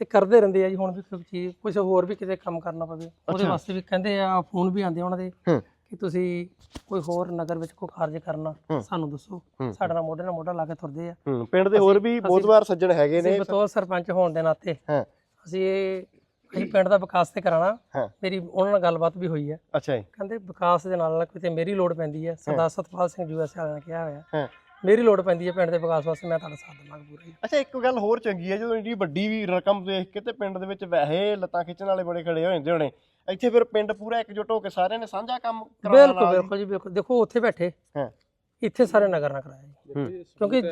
ਤੇ ਕਰਦੇ ਰਹਿੰਦੇ ਆ ਜੀ ਹੁਣ ਵੀ ਕੋਈ ਚੀਜ਼ ਕੁਝ ਹੋਰ ਵੀ ਕਿਤੇ ਕੰਮ ਕਰਨਾ ਪਵੇ। ਉਹਦੇ ਵਾਸਤੇ ਵੀ ਕਹਿੰਦੇ ਆ ਫੋਨ ਵੀ ਆਉਂਦੇ ਉਹਨਾਂ ਦੇ ਕਿ ਤੁਸੀਂ ਕੋਈ ਹੋਰ ਨਗਰ ਵਿੱਚ ਕੋਈ ਕਾਰਜ ਕਰਨਾ ਸਾਨੂੰ ਦੱਸੋ। ਸਾਡੇ ਨਾਲ ਮੋਢੇ ਨਾਲ ਮੋਢਾ ਲਾ ਕੇ ਤੁਰਦੇ ਆ। ਪਿੰਡ ਦੇ ਹੋਰ ਵੀ ਬਹੁਤ ਵਾਰ ਸੱਜਣ ਹੈਗੇ ਨੇ। ਬਤੌਰ ਸਰਪੰਚ ਹੋਣ ਦੇ ਨਾਤੇ। ਅਸੀਂ ਇਹ ਅਸੀਂ ਪਿੰਡ ਦਾ ਵਿਕਾਸ ਤੇ ਕਰਾਣਾ। ਮੇਰੀ ਉਹਨਾਂ ਨਾਲ ਗੱਲਬਾਤ ਵੀ ਹੋਈ ਹੈ। ਅੱਛਾ ਜੀ। ਕਹਿੰਦੇ ਵਿਕਾਸ ਦੇ ਨਾਲ ਨਾਲ ਕਿਤੇ ਮੇਰੀ ਲੋੜ ਪੈਂਦੀ ਹੈ। ਸਰਦਾਰ ਸਤਪਾਲ ਸਿੰਘ ਯੂਐਸ ਵਾਲਿਆਂ ਨੇ ਕਿਹਾ ਹੋਇਆ। ਹਾਂ। ਮੇਰੀ ਲੋੜ ਪੈਂਦੀ ਹੈ ਪਿੰਡ ਦੇ ਵਿਕਾਸ ਵਾਸਤੇ ਮੈਂ ਤੁਹਾਡਾ ਸਾਥ ਦੇਵਾਂਗਾ ਪੂਰਾ ਜੀ ਅੱਛਾ ਇੱਕ ਗੱਲ ਹੋਰ ਚੰਗੀ ਹੈ ਜਦੋਂ ਇੰਨੀ ਵੱਡੀ ਵੀ ਰਕਮ ਦੇਖ ਕੇ ਤੇ ਪਿੰਡ ਦੇ ਵਿੱਚ ਵੈਸੇ ਲੱਤਾਂ ਖਿੱਚਣ ਵਾਲੇ ਬੜੇ ਖੜੇ ਹੋ ਜਾਂਦੇ ਹੋਣੇ ਇੱਥੇ ਫਿਰ ਪਿੰਡ ਪੂਰਾ ਇਕਜੁੱਟ ਹੋ ਕੇ ਸਾਰਿਆਂ ਨੇ ਸਾਂਝਾ ਕੰਮ ਕਰਾਉਣਾ ਬਿਲਕੁਲ ਬਿਲਕੁਲ ਜੀ ਬਿਲਕੁਲ। ਦੇਖੋ ਉੱਥੇ ਬੈਠੇ। ਹਾਂ। ਇੱਥੇ ਸਾਰੇ ਨਗਰ ਨਾਲ ਕਰਾਇਆ ਜੀ। ਕਿਉਂਕਿ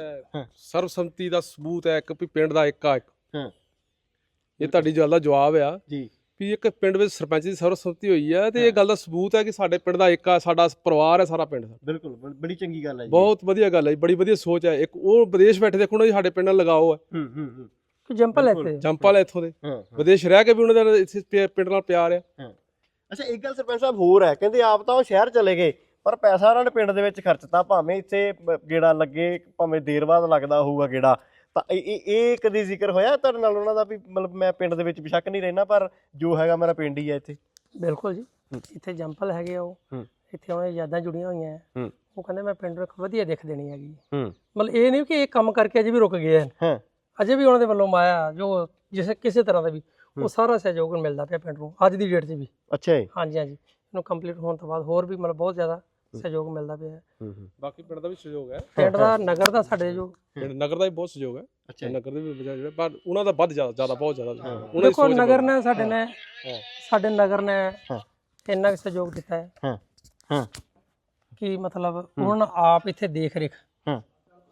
ਸਰਬਸੰਮਤੀ ਦਾ ਸਬੂਤ ਹੈ ਇੱਕ ਵੀ ਪਿੰਡ ਦਾ ਇੱਕ ਆ ਇੱਕ। ਹਾਂ। ਇਹ ਤੁਹਾਡੀ ਗੱਲ ਦਾ ਜਵਾਬ ਆ। ਜੀ। ਵੀ ਇੱਕ ਪਿੰਡ ਵਿੱਚ ਸਰਪੰਚ ਦੀ ਸਰਬਸੰਮਤੀ ਹੋਈ ਹੈ ਤੇ ਇਹ ਗੱਲ ਦਾ ਸਬੂਤ ਹੈ ਕਿ ਸਾਡੇ ਪਿੰਡ ਦਾ ਇੱਕ ਆ ਸਾਡਾ ਪਰਿਵਾਰ ਹੈ ਸਾਰਾ ਪਿੰਡ ਦਾ। ਬਿਲਕੁਲ ਬੜੀ ਚੰਗੀ ਗੱਲ ਹੈ ਜੀ। ਬਹੁਤ ਵਧੀਆ ਗੱਲ ਹੈ ਜੀ, ਬੜੀ ਵਧੀਆ ਸੋਚ ਹੈ ਇੱਕ ਉਹ ਵਿਦੇਸ਼ ਬੈਠੇ ਦੇਖੋ ਨਾ ਜੀ ਸਾਡੇ ਪਿੰਡ ਨਾਲ ਲਗਾਓ ਹੈ ਹੂੰ ਹੂੰ ਹੂੰ। ਜੰਪਲ ਇੱਥੇ। ਜੰਪਲ ਇੱਥੋਂ ਦੇ। ਵਿਦੇਸ਼ ਰਹਿ ਕੇ ਵੀ ਉਹਨਾਂ ਦਾ ਇੱਥੇ ਪਿੰਡ ਨਾਲ ਪਿਆਰ ਆ। ਹਾਂ। ਅੱਛਾ ਇੱਕ ਗੱਲ ਸਰਪੰਚ ਸਾਹਿਬ ਹੋਰ ਹੈ ਕਹਿੰਦੇ ਆਪ ਤਾਂ ਉਹ ਸ਼ਹਿਰ ਚਲੇ ਗਏ ਪਰ ਪੈਸਾ ਉਹਨਾਂ ਨੇ ਪਿੰਡ ਦੇ ਵਿੱਚ ਖਰਚਤਾ ਭਾਵੇਂ ਇੱਥੇ ਗੇੜਾ ਲੱਗੇ ਭਾਵੇਂ ਦੇਰ ਬਾਅਦ ਲੱਗਦਾ ਹੋਊਗਾ ਗੇੜਾ। ਤਾਂ ਇਹ ਇਹ- ਕਦੀ ਜ਼ਿਕਰ ਹੋਇਆ ਤੁਹਾਡੇ ਨਾਲ ਉਹਨਾਂ ਦਾ ਵੀ ਮਤਲਬ ਮੈਂ ਪਿੰਡ ਦੇ ਵਿੱਚ ਬਿਸ਼ੱਕ ਨਹੀਂ ਰਹਿਣਾ ਪਰ ਜੋ ਹੈਗਾ ਮੇਰਾ ਪਿੰਡ ਹੀ ਹੈ ਇੱਥੇ? ਬਿਲਕੁਲ ਜੀ। ਇੱਥੇ ਜੰਪਲ ਹੈਗੇ ਆ ਉਹ। ਇੱਥੇ ਉਹਨਾਂ ਦੀ ਯਾਦਾਂ ਜੁੜੀਆਂ ਹੋਈਆਂ ਹੈ। ਉਹ ਕਹਿੰਦੇ ਮੈਂ ਪਿੰਡ ਇੱਕ ਵਧੀਆ ਦਿੱਖ ਦੇਣੀ ਹੈਗੀ। ਮਤਲਬ ਇਹ ਨਹੀਂ ਕਿ ਇਹ ਕੰਮ ਕਰਕੇ ਅਜੇ ਵੀ ਰੁਕ ਗਏ ਹਨ। ਹਾਂ। ਅਜੇ ਵੀ ਉਹਨਾਂ ਦੇ ਵੱਲੋਂ ਮਾਇਆ ਜੋ ਜਿਸ ਕਿਸੇ ਤਰ੍ਹਾਂ ਦਾ ਵੀ ਉਹ ਸਾਰਾ ਸਹਿਯੋਗ ਮਿਲਦਾ ਪਿਆ ਪਿੰਡ ਨੂੰ ਅੱਜ ਦੀ ਡੇਟ 'ਚ ਵੀ। ਅੱਛਾ ਜੀ। ਹਾਂਜੀ ਹਾਂਜੀ। ਇਹਨੂੰ ਕੰਪਲੀਟ ਹੋਣ ਤੋਂ ਬਾਅਦ ਹੋਰ ਵੀ ਮਤਲਬ ਬਹੁਤ ਜ਼ਿਆਦਾ ਸਹਿਯੋਗ ਮਿਲਦਾ ਪਿਆ ਹੈ। ਹੂੰ ਹੂੰ। ਬਾਕੀ ਪਿੰਡ ਦਾ ਵੀ ਸਹਿਯੋਗ ਹੈ। ਪਿੰਡ ਦਾ ਨਗਰ ਦਾ ਸਾਡੇ ਜੋ ਪਿੰਡ ਨਗਰ ਦਾ ਵੀ ਬਹੁਤ ਸਹਿਯੋਗ ਹੈ। ਅੱਛਾ। ਨਗਰ ਦੇ ਵੀ ਜਿਹੜੇ ਪਰ ਉਹਨਾਂ ਦਾ ਵੱਧ ਜ਼ਿਆਦਾ ਜ਼ਿਆਦਾ ਬਹੁਤ ਜ਼ਿਆਦਾ। ਉਹਨਾਂ ਦੀ ਦੇਖੋ ਸੋਚ ਨਗਰ ਨੇ ਸਾਡੇ ਨੇ। ਸਾਡੇ ਨਗਰ ਨੇ ਹਾਂ। ਇੰਨਾ ਕੁ ਸਹਿਯੋਗ ਦਿੱਤਾ ਹੈ। ਹਾਂ। ਹਾਂ। ਕਿ ਮਤਲਬ ਹੁਣ ਆਪ ਇੱਥੇ ਦੇਖ ਰੇਖ ਹਾਂ।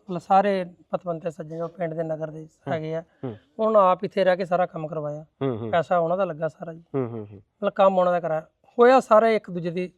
ਮਤਲਬ ਸਾਰੇ ਪਤਵੰਤੇ ਸੱਜਣ ਜੋ ਪਿੰਡ ਦੇ ਨਗਰ ਦੇ ਹੈਗੇ ਆ। ਹੁਣ ਆਪ ਇੱਥੇ ਰਹਿ ਕੇ ਸਾਰਾ ਕੰਮ ਕਰਵਾਇਆ। ਹੂੰ ਹੂੰ। ਪੈਸਾ ਉਹਨਾਂ ਦਾ ਲੱਗਾ ਸਾਰਾ ਜੀ। ਹੂੰ ਹੂੰ ਹੂੰ। ਮਤਲਬ ਕੰਮ ਉਹਨਾਂ ਦਾ ਕਰਾਇਆ। ਹੋਇਆ ਸਾਰਾ ਇੱਕ ਦੂਜੇ ਦੀ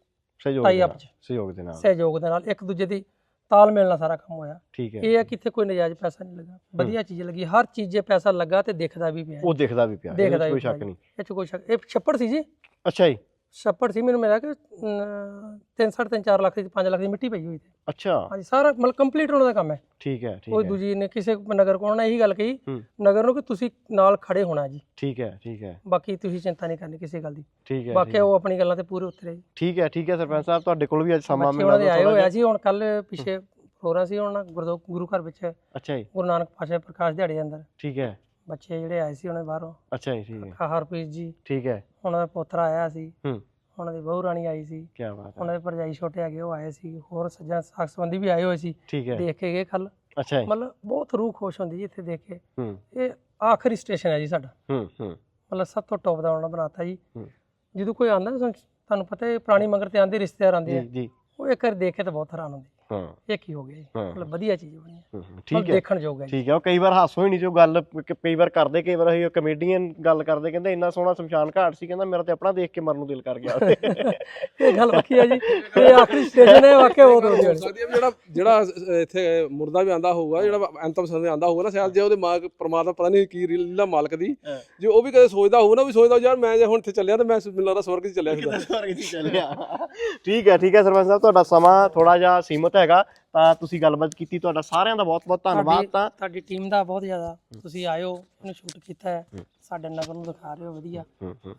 ਸਹਿਯੋਗ ਟਾਈ ਦੇ ਅਪ ਨਾਲ, ਚ ਸਹਿਯੋਗ ਦੇ ਨਾਲ। ਸਹਿਯੋਗ ਦੇ ਨਾਲ ਇੱਕ ਦੂਜੇ ਦੀ ਤਾਲਮੇਲ ਨਾਲ ਸਾਰਾ ਕੰਮ ਹੋਇਆ। ਠੀਕ ਹੈ। ਇਹ ਹੈ ਕਿ ਇੱਥੇ ਕੋਈ ਨਜਾਇਜ਼ ਪੈਸਾ ਨਹੀਂ ਲੱਗਾ। ਵਧੀਆ ਚੀਜ਼ ਲੱਗੀ। ਹਰ ਚੀਜ਼ ਪੈਸਾ ਲੱਗਾ ਤੇ ਦਿਖਦਾ ਵੀ ਪਿਆ। ਉਹ ਦਿਖਦਾ ਵੀ ਪਿਆ ਇਹਦੇ ਵਿੱਚ ਦੇਖਦਾ ਕੋਈ ਸ਼ੱਕ ਨਹੀਂ। ਇਹ 'ਚ ਕੋਈ ਸ਼ੱਕ ਇਹ ਛੱਪੜ ਸੀ ਜੀ? ਅੱਛਾ ਜੀ। ਛੱਪੜ ਸੀ ਮੈਨੂੰ ਮਿਲਿਆ ਕਿ 3 3.5 4 ਲੱਖ ਦੀ 5 ਲੱਖ ਦੀ ਮਿੱਟੀ ਪਈ ਹੋਈ ਤੇ ਅੱਛਾ। ਹਾਂਜੀ ਸਾਰਾ ਮਤਲਬ ਕੰਪਲੀਟ ਉਹਨਾਂ ਦਾ ਕੰਮ ਹੈ। ਠੀਕ ਹੈ ਠੀਕ ਕੋਈ ਹੈ। ਦੂਜੀ ਨੇ ਕਿਸੇ ਨਗਰ ਕੋਲ ਨੇ ਇਹੀ ਗੱਲ ਕਹੀ। ਨਗਰ ਨੂੰ ਕਿ ਤੁਸੀਂ ਨਾਲ ਖੜੇ ਹੋਣਾ ਜੀ। ਠੀਕ ਹੈ ਠੀਕ ਹੈ। ਬਾਕੀ ਤੁਸੀਂ ਚਿੰਤਾ ਨਹੀਂ ਕਰਨੀ ਕਿਸੇ ਗੱਲ ਦੀ। ਠੀਕ ਹੈ ਬਾਕੀ ਉਹ ਆਪਣੀ ਗੱਲਾਂ ਤੇ ਪੂਰੇ ਉਤਰੇ ਜੀ। ਠੀਕ ਹੈ ਠੀਕ ਹੈ ਸਰਪੰਚ ਸਾਹਿਬ ਤੁਹਾਡੇ ਕੋਲ ਵੀ ਅੱਜ ਸਮਾਂ ਉਹਨਾਂ ਦੇ ਆਏ ਹੋਇਆ। ਸੀ ਹੁਣ ਕੱਲ ਪਿਛੇ ਪ੍ਰੋਗਰਾਮ ਸੀ ਹੁਣ ਗੁਰਦੋ ਗੁਰੂ ਘਰ ਵਿੱਚ। ਅੱਛਾ ਜੀ। ਗੁਰੂ ਨਾਨਕ ਪਾਸ਼ਾ ਪ੍ਰਕਾਸ਼ ਦਿਹਾੜੇ ਦੇ ਅੰਦਰ। ਠੀਕ ਹੈ। ਬੱਚੇ ਜਿਹੜੇ ਆਏ ਸੀ ਉਹਨਾਂ ਬਾਹਰੋਂ। ਅੱਛਾ ਜੀ ਠੀਕ ਹੈ। ਹਰਪ੍ਰੀਤ ਜੀ। ਠੀਕ ਹੈ। ਉਹਨਾਂ ਦਾ ਪੋਤਰਾ ਆਇਆ ਸੀ। ਹੂੰ। ਉਹਨਾਂ ਦੀ ਬਹੂ ਰਾਣੀ ਆਈ ਸੀ। ਕੀ ਬਾਤ ਹੈ। ਉਹਨਾਂ ਦੇ ਭਰਜਾਈ ਛੋਟੇ ਹੈਗੇ ਉਹ ਆਏ ਸੀ। ਹੋਰ ਸੱਜਣ ਸਾਖ ਸੰਬੰਧੀ ਵੀ ਆਏ ਹੋਏ ਸੀ। ਠੀਕ ਹੈ। ਦੇਖ ਕੇ ਗਏ ਕੱਲ ਅੱਛਾ ਜੀ। ਮਤਲਬ ਬਹੁਤ ਰੂਹ ਖੁਸ਼ ਹੁੰਦੀ ਜੀ ਇੱਥੇ ਦੇਖ ਕੇ। ਹੂੰ। ਇਹ ਆਖਰੀ ਸਟੇਸ਼ਨ ਹੈ ਜੀ ਸਾਡਾ। ਹੂੰ ਹੂੰ। ਮਤਲਬ ਸਭ ਤੋਂ ਟੌਪ ਦਾ ਉਹਨਾਂ ਬਣਾਤਾ ਜੀ। ਹੂੰ। ਜਦੋਂ ਕੋਈ ਆਂਦਾ ਤੁਹਾਨੂੰ ਪਤਾ ਹੈ ਪੁਰਾਣੀ ਮੰਗਰ ਤੇ ਆਂਦੇ ਰਿਸ਼ਤੇਦਾਰ ਆਂਦੇ ਜੀ ਆ ਜੀ। ਉਹ ਇੱਕ ਵਾਰ ਦੇਖ ਕੇ ਤਾਂ ਬਹੁਤ ਹੈਰਾਨ ਹੁੰਦੇ। ਹਾਂ। ਇਹ ਕੀ ਹੋ ਗਿਆ ਜੀ? ਹਾਂ। ਮਤਲਬ ਵਧੀਆ ਚੀਜ਼ ਬਣੀ ਹੈ। ਹੂੰ, ਮਤਲਬ ਠੀਕ ਹੈ। ਦੇਖਣ ਯੋਗ ਹੈ ਜੀ। ਠੀਕ ਹੈ ਉਹ ਕਈ ਵਾਰ ਹਾਸੋ ਹੀ ਨਹੀਂ ਜੋ ਗੱਲ ਕ- ਕਈ ਵਾਰ ਕਰਦੇ ਕਈ ਵਾਰ ਅਸੀਂ ਕਮੇਡੀਅਨ ਗੱਲ ਕਰਦੇ ਕਹਿੰਦੇ ਇੰਨਾ ਸੋਹਣਾ ਸ਼ਮਸ਼ਾਨ ਘਾਟ ਸੀ ਕਹਿੰਦਾ ਮੇਰਾ ਤੇ ਆਪਣਾ ਦੇਖ ਕੇ ਮਰਨ ਨੂੰ ਦਿਲ ਕਰ ਗਿਆ। ਇਹ ਗੱਲ ਵੱਖਰੀ ਹੈ ਜੀ। ਇਹ ਆਖਰੀ ਸਟੇਸ਼ਨ ਹੈ ਵਾਕਿਆ ਵਧੀਆ ਹੋ ਸਕਦੀ ਹੈ ਵੀ ਜਿਹੜਾ ਜਿਹੜਾ ਇੱਥੇ ਮੁਰਦਾ ਵੀ ਆਂਦਾ ਹੋਊਗਾ ਜਿਹੜਾ ਅੰਤਮ ਸਮੇਂ ਆਂਦਾ ਹੋਊਗਾ ਨਾ ਸ਼ਾਇਦ ਜੇ ਉਹਦੇ ਮਾਲਕ ਪ੍ਰਮਾਤਮਾ ਪਤਾ ਨਹੀਂ ਕੀ ਲੀਲਾ ਮਾਲਕ ਦੀ ਹਾਂ। ਜੇ ਉਹ ਵੀ ਕਦੇ ਸੋਚਦਾ ਹੋਊ ਨਾ ਵੀ ਸੋਚਦਾ ਯਾਰ ਮੈਂ ਜੇ ਹੁਣ ਇੱਥੇ ਚੱਲਿਆ ਤਾਂ ਮੈਂ ਮੈਨੂੰ ਲੱਗਦਾ ਸਵਰਗ 'ਚ ਚੱਲਿਆ ਹੁੰਦਾ ਠੀਕ ਹੈ ਠੀਕ ਹੈ ਸਰਪੰਚ ਸਾਹਿਬ ਤੁਹਾਡਾ ਸਮਾਂ ਥੋੜਾ ਜਿਹਾ ਸੀਮਤ ਹੈਗਾ ਤਾਂ ਤੁਸੀਂ ਗੱਲਬਾਤ ਕੀਤੀ ਤੁਹਾਡਾ ਸਾਰਿਆਂ ਦਾ ਬਹੁਤ ਬਹੁਤ ਧੰਨਵਾਦ ਤਾਂ। ਤੁਹਾਡੀ ਟੀਮ ਦਾ ਬਹੁਤ ਜ਼ਿਆਦਾ। ਤੁਸੀਂ ਆਇਓ ਇਹਨੂੰ ਸ਼ੂਟ ਕੀਤਾ ਹੈ। ਸਾਡੇ ਨਗਰ ਨੂੰ ਦਿਖਾ ਰਹੇ ਹੋ ਵਧੀਆ।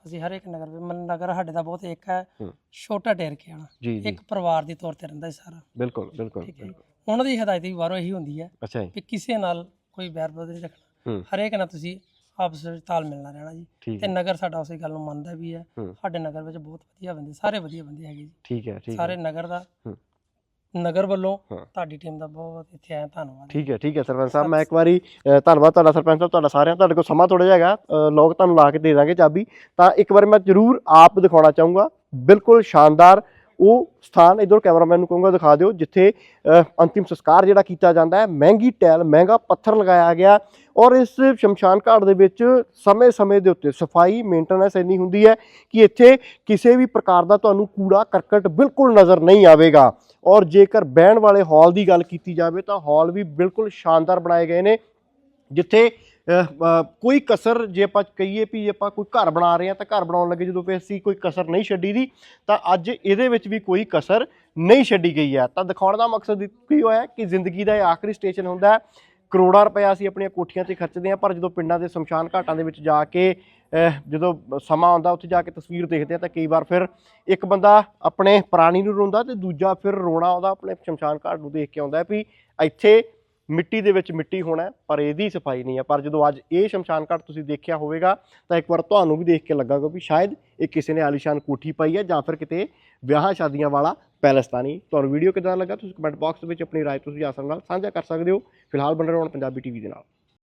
ਅਸੀਂ ਹਰ ਇੱਕ ਨਗਰ ਮਨ ਨਗਰ ਸਾਡੇ ਦਾ ਬਹੁਤ ਇੱਕ ਹੈ। ਛੋਟਾ ਵਾਲਾ ਜੀ ਜੀ। ਇੱਕ ਪਰਿਵਾਰ ਦੇ ਤੌਰ ਤੇ ਰਹਿੰਦਾ ਸਾਰਾ। ਬਿਲਕੁਲ ਬਿਲਕੁਲ। ਉਹਨਾਂ ਦੀ ਹਦਾਇਤ ਵੀ ਬਾਹਰੋਂ ਇਹੀ ਹੁੰਦੀ ਹੈ ਕਿ ਕਿਸੇ ਨਾਲ ਕੋਈ ਬੈਰ ਵਿਰੋਧ ਨਹੀਂ ਰੱਖਣਾ। ਹਰੇਕ ਨਾਲ ਤੁਸੀਂ ਆਪਸ ਵਿੱਚ ਤਾਲ ਮਿਲਣਾ ਰਹਿਣਾ ਜੀ। ਤੇ ਨਗਰ ਸਾਡਾ ਉਸੇ ਗੱਲ ਨੂੰ ਮੰਨਦਾ ਵੀ ਹੈ। ਸਾਡੇ ਨਗਰ ਵਿੱਚ ਬਹੁਤ ਵਧੀਆ ਬੰਦੇ ਸਾਰੇ ਵਧੀਆ ਬੰਦੇ ਹੈਗੇ ਜੀ। ਠੀਕ ਹੈ ਠੀਕ ਸਾਰੇ ਨਗਰ ਦਾ। ਨਗਰ ਵੱਲੋਂ ਹਾਂ। ਤੁਹਾਡੀ ਟੀਮ ਦਾ ਬਹੁਤ ਇੱਥੇ ਆਇਆ ਧੰਨਵਾਦ। ਠੀਕ ਹੈ ਠੀਕ ਹੈ ਸਰਪੰਚ ਸਾਹਿਬ ਮੈਂ ਇੱਕ ਵਾਰੀ ਅ, ਧੰਨਵਾਦ ਤੁਹਾਡਾ ਸਰਪੰਚ ਸਾਹਿਬ ਤੁਹਾਡਾ ਸਾਰਿਆਂ ਤੁਹਾਡੇ ਕੋਲ ਸਮਾਂ ਥੋੜਾ ਜਿਹਾ ਹੈਗਾ। ਅ, ਲੋਕ ਤੁਹਾਨੂੰ ਲਾ ਕੇ ਦੇ ਦਾਂਗੇ ਚਾਬੀ। ਤਾਂ ਇੱਕ ਵਾਰੀ ਮੈਂ ਜ਼ਰੂਰ ਆਪ ਦਿਖਾਉਣਾ ਚਾਹੂੰਗਾ। ਬਿਲਕੁਲ ਸ਼ਾਨਦਾਰ ਉਹ ਸਥਾਨ ਇਧਰ ਕੈਮਰਾਮੈਨ ਨੂੰ ਕਹੂੰਗਾ, ਦਿਖਾ ਦਿਓ, ਜਿੱਥੇ ਅੰਤਿਮ ਸੰਸਕਾਰ ਜਿਹੜਾ ਕੀਤਾ ਜਾਂਦਾ ਹੈ। ਮਹਿੰਗੀ ਟੈਲ ਮਹਿੰਗਾ ਪੱਥਰ ਲਗਾਇਆ ਗਿਆ ਔਰ ਇਸ ਸ਼ਮਸ਼ਾਨ ਘਾਟ ਦੇ ਵਿੱਚ ਸਮੇਂ-ਸਮੇਂ ਦੇ ਉੱਤੇ ਸਫ਼ਾਈ ਮੇਨਟੇਨੈਂਸ ਇੰਨੀ ਹੁੰਦੀ ਹੈ ਕਿ ਇੱਥੇ ਕਿਸੇ ਵੀ ਪ੍ਰਕਾਰ ਦਾ ਤੁਹਾਨੂੰ ਕੂੜਾ, ਕਰਕਟ ਬਿਲਕੁਲ ਨਜ਼ਰ ਨਹੀਂ ਆਵੇਗਾ। ਔਰ ਜੇਕਰ ਬਹਿਣ ਵਾਲੇ ਹਾਲ ਦੀ ਗੱਲ ਕੀਤੀ ਜਾਵੇ ਤਾਂ ਹਾਲ ਵੀ ਬਿਲਕੁਲ ਸ਼ਾਨਦਾਰ ਬਣਾਏ ਗਏ ਨੇ, ਜਿੱਥੇ ਕੋਈ ਕਸਰ ਜੇ ਆਪਾਂ ਕਹੀਏ ਵੀ ਜੇ ਆਪਾਂ ਕੋਈ ਘਰ ਬਣਾ ਰਹੇ ਹਾਂ ਤਾਂ ਘਰ ਬਣਾਉਣ ਲੱਗੇ ਜਦੋਂ ਵੀ ਅਸੀਂ ਕੋਈ ਕਸਰ ਨਹੀਂ ਛੱਡੀ ਦੀ, ਤਾਂ ਅੱਜ ਇਹਦੇ ਵਿੱਚ ਵੀ ਕੋਈ ਕਸਰ ਨਹੀਂ ਛੱਡੀ ਗਈ ਹੈ। ਤਾਂ ਦਿਖਾਉਣ ਦਾ ਮਕਸਦ ਕੀ ਹੋਇਆ ਕਿ ਜ਼ਿੰਦਗੀ ਦਾ ਇਹ ਆਖਰੀ ਸਟੇਸ਼ਨ ਹੁੰਦਾ ਹੈ। ਕਰੋੜਾਂ ਰੁਪਏ ਅਸੀਂ ਆਪਣੀਆਂ ਕੋਠੀਆਂ ਤੇ ਖਰਚਦੇ ਹਾਂ, ਪਰ ਜਦੋਂ ਪਿੰਡਾਂ ਦੇ ਸ਼ਮਸ਼ਾਨ ਘਾਟਾਂ ਦੇ ਵਿੱਚ ਜਾ ਕੇ ਜਦੋਂ ਸਮਾਂ ਆਉਂਦਾ, ਉੱਥੇ ਜਾ ਕੇ ਤਸਵੀਰ ਦੇਖਦੇ ਆ ਤਾਂ ਕਈ ਵਾਰ ਫਿਰ ਇੱਕ ਬੰਦਾ ਆਪਣੇ ਪ੍ਰਾਣੀ ਨੂੰ ਰੋਂਦਾ ਤੇ ਦੂਜਾ ਫਿਰ ਰੋਣਾ ਆਉਂਦਾ ਆਪਣੇ ਸ਼ਮਸ਼ਾਨ ਘਾਟ ਨੂੰ ਦੇਖ ਕੇ ਆਉਂਦਾ ਵੀ ਇੱਥੇ ਮਿੱਟੀ ਦੇ ਵਿੱਚ ਮਿੱਟੀ ਹੋਣਾ ਪਰ ਇਹਦੀ ਸਫ਼ਾਈ ਨਹੀਂ ਹੈ। ਪਰ ਜਦੋਂ ਅੱਜ ਇਹ ਸ਼ਮਸ਼ਾਨ ਘਾਟ ਤੁਸੀਂ ਦੇਖਿਆ ਹੋਵੇਗਾ, ਤਾਂ ਇੱਕ ਵਾਰ ਤੁਹਾਨੂੰ ਵੀ ਦੇਖ ਕੇ ਲੱਗਾਗਾ ਵੀ ਸ਼ਾਇਦ ਇਹ ਕਿਸੇ ਨੇ ਆਲੀਸ਼ਾਨ ਕੋਠੀ ਪਾਈ ਹੈ ਜਾਂ ਫਿਰ ਕਿਤੇ ਵਿਆਹਾਂ ਸ਼ਾਦੀਆਂ ਵਾਲਾ ਪੈਲਸ ਤਾਂ ਨਹੀਂ। ਤੁਹਾਨੂੰ ਵੀਡੀਓ ਕਿਦਾਂ ਲੱਗਾ, ਤੁਸੀਂ ਕਮੈਂਟ ਬਾਕਸ ਵਿੱਚ ਆਪਣੀ ਰਾਏ ਤੁਸੀਂ ਆਸਾਨ ਨਾਲ ਸਾਂਝਾ ਕਰ ਸਕਦੇ ਹੋ। ਫਿਲਹਾਲ ਬਣੇ ਰਹੋ ਹੁਣ ਪੰਜਾਬੀ ਟੀਵੀ ਦੇ ਨਾਲ।